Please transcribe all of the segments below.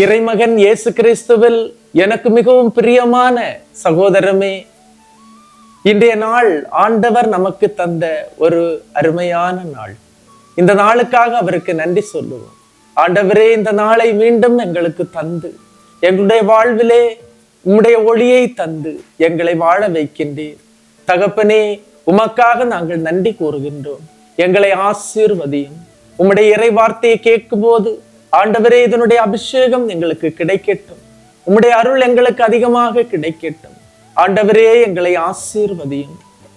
இறைமகன் இயேசு கிறிஸ்துவில் எனக்கு மிகவும் பிரியமான சகோதரமே இன்றைய நாள் ஆண்டவர் நமக்கு தந்த ஒரு அருமையான நாள். இந்த நாளுக்காக அவருக்கு நன்றி சொல்லுவோம். ஆண்டவரே இந்த நாளை மீண்டும் எங்களுக்கு தந்து எங்களுடைய வாழ்விலே உம்முடைய ஒளியை தந்து எங்களை வாழ வைக்கின்றீர். தகப்பனே உமக்காக நாங்கள் நன்றி கூறுகின்றோம். எங்களை ஆசீர்வதியும். உம்முடைய இறை வார்த்தையை கேட்கும்போது ஆண்டவரே இதனுடைய அபிஷேகம் எங்களுக்கு கிடைக்கட்டும். உம்முடைய அருள் எங்களுக்கு அதிகமாக கிடைக்கட்டும். ஆண்டவரே எங்களை ஆசீர்வதியும்.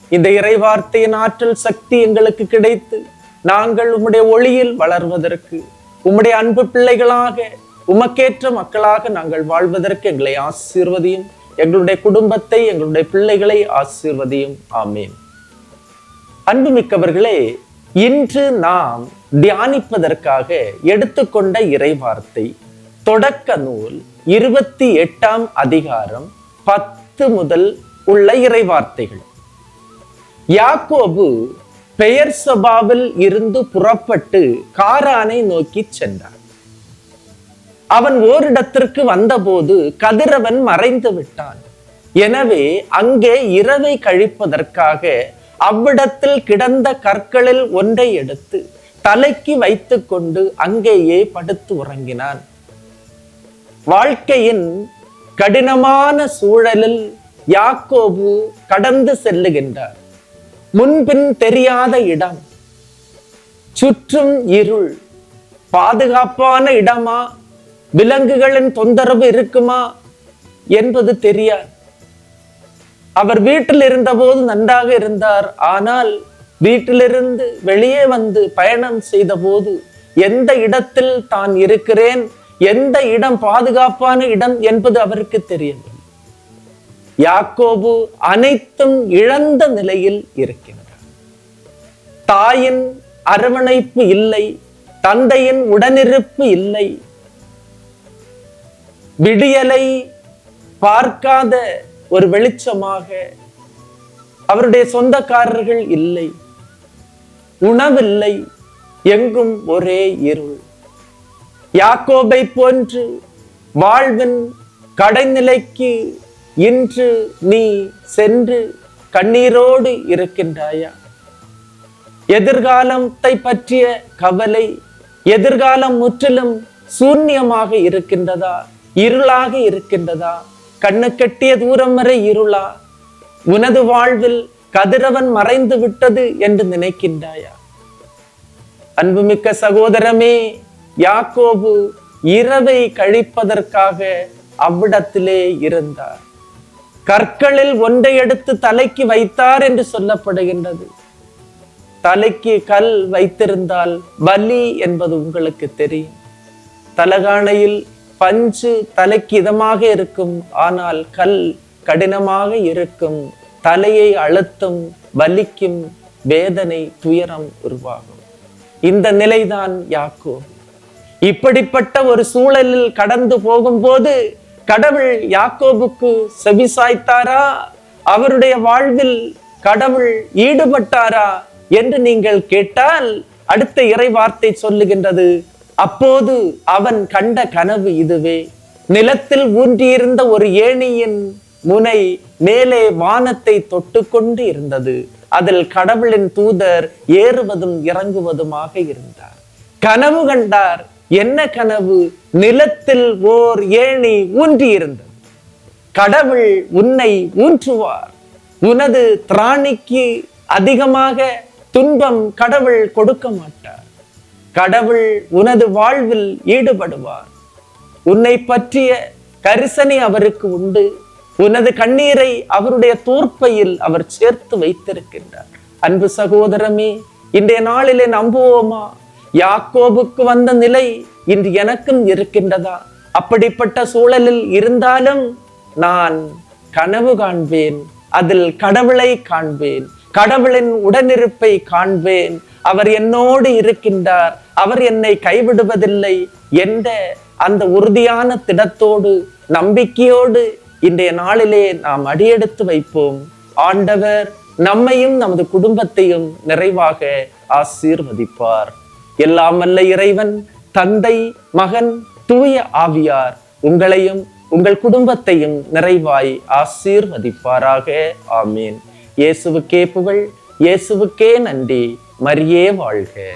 இந்த இறை வார்த்தையின் ஆற்றல் சக்தி எங்களுக்கு கிடைத்து நாங்கள் உம்முடைய ஒளியில் வளர்வதற்கு உம்முடைய அன்பு பிள்ளைகளாக உமக்கேற்ற மக்களாக நாங்கள் வாழ்வதற்கு எங்களை ஆசீர்வதியும். எங்களுடைய குடும்பத்தை எங்களுடைய பிள்ளைகளை ஆசீர்வதியும். ஆமேன். அன்புமிக்கவர்களே இன்று நாம் தியானிப்பதற்காக எடுத்துக்கொண்ட இறைவார்த்தை தொடக்க நூல் இருபத்தி எட்டாம் அதிகாரம் பத்து முதல் உள்ள இறைவார்த்தைகள். யாக்கோபு பெயர் சபாவில் இருந்து புறப்பட்டு காரானை நோக்கி சென்றார். அவன் ஓரிடத்திற்கு வந்தபோது கதிரவன் மறைந்து விட்டான். எனவே அங்கே இரவை கழிப்பதற்காக அவ்விடத்தில் கிடந்த கற்களில் ஒன்றை எடுத்து தலைக்கு வைத்துக்கொண்டு அங்கேயே படுத்து உறங்கினான். வாழ்க்கையின் கடினமான சூழலில் யாக்கோபு கடந்து செல்லுகின்றார். முன்பின் தெரியாத இடம் சுற்றும் இருள் பாதுகாப்பான இடமா விலங்குகளின் தொந்தரவு இருக்குமா என்பது தெரியாது. அவர் வீட்டில் இருந்தபோது நன்றாக இருந்தார். ஆனால் வீட்டிலிருந்து வெளியே வந்து பயணம் செய்த போது எந்த இடத்தில் தான் இருக்கிறேன்? எந்த இடம் பாதுகாப்பான இடம்? என்பது அவருக்கு தெரியவில்லை. யாக்கோபு அனைத்தும் இழந்த நிலையில் இருக்கின்றார் தாயின் அரவணைப்பு இல்லை தந்தையின் உடனிருப்பு இல்லை. விடியலை பார்க்காத ஒரு வெளிச்சமாக அவருடைய சொந்தக்காரர்கள் இல்லை. உணவில்லை எங்கும் ஒரே இருள். யாக்கோபை போன்று வாழ்வின் கடைநிலைக்கு இன்று நீ சென்று கண்ணீரோடு இருக்கின்றாயா? எதிர்காலத்தை பற்றிய கவலை எதிர்காலம் முற்றிலும் சூன்யமாக இருக்கின்றதா? இருளாக இருக்கின்றதா? கண்ணு கட்டிய தூரம் வரை இருளா? உனது வாழ்வில் கதிரவன் மறைந்து விட்டது என்று நினைக்கின்றாயா? அன்புமிக்க சகோதரமே யாக்கோபு இரவை கழிப்பதற்காக அவ்விடத்திலே இருந்தார். கற்களில் ஒன்றை எடுத்து தலைக்கு வைத்தார் என்று சொல்லப்படுகின்றது. தலைக்கு கல் வைத்திருந்தால் வலி என்பது உங்களுக்கு தெரியும். தலகாணையில் பஞ்சு தலைக்கு இதமாக இருக்கும் ஆனால் கல் கடினமாக இருக்கும் தலையை அழுத்தும் வலிக்கும் வேதனை துயரம் உருவாகும். இந்த நிலைதான் யாக்கோ இப்படிப்பட்ட ஒரு சூழலில் கடந்து போகும்போது கடவுள் யாக்கோபுக்கு செவிசாய்த்தாரா? அவருடைய வாழ்வில் கடவுள் ஈடுபட்டாரா என்று நீங்கள் கேட்டால் அடுத்த இறை வார்த்தை சொல்லுகின்றது அப்போது அவன் கண்ட கனவு இதுவே. நிலத்தில் ஊன்றியிருந்த ஒரு ஏணியின் முனை மேலே வானத்தை தொட்டுக்கொண்டு இருந்தது. அதில் கடவுளின் தூதர் ஏறுவதும் இறங்குவதுமாக இருந்தார். கனவு கண்டார். என்ன கனவு? நிலத்தில் ஓர் ஏணி ஊன்றியிருந்தது. கடவுள் உன்னை ஊன்றுவார். உனது திராணிக்கு அதிகமாக துன்பம் கடவுள் கொடுக்க மாட்டார். கடவுள் உனது வாழ்வில் ஈடுபடுவார். உன்னை பற்றிய கரிசனை அவருக்கு உண்டு. உனது கண்ணீரை அவருடைய தோற்பையில் அவர் சேர்த்து வைத்திருக்கின்றார். அன்பு சகோதரமே இன்றைய நாளிலே நம்புவோமா? யாக்கோபுக்கு வந்த நிலை இன்று எனக்கும் இருக்கின்றதா? அப்படிப்பட்ட சூழலில் இருந்தாலும் நான் கனவு காண்பேன் அதில் கடவுளை காண்பேன் கடவுளின் உடனிருப்பை காண்பேன். அவர் என்னோடு இருக்கின்றார் அவர் என்னை கைவிடுவதில்லை என்ற அந்த உறுதியான திடத்தோடு நம்பிக்கையோடு இன்றைய நாளிலே நாம் அடியெடுத்து வைப்போம். ஆண்டவர் நம்மையும் நமது குடும்பத்தையும் நிறைவாக ஆசீர்வதிப்பார். எல்லாம் வல்ல இறைவன் தந்தை மகன் தூய ஆவியார் உங்களையும் உங்கள் குடும்பத்தையும் நிறைவாய் ஆசீர்வதிப்பாராக. ஆமீன். இயேசுவுக்கே புகழ் இயேசுவுக்கே நன்றி. மரியே வாழ்க.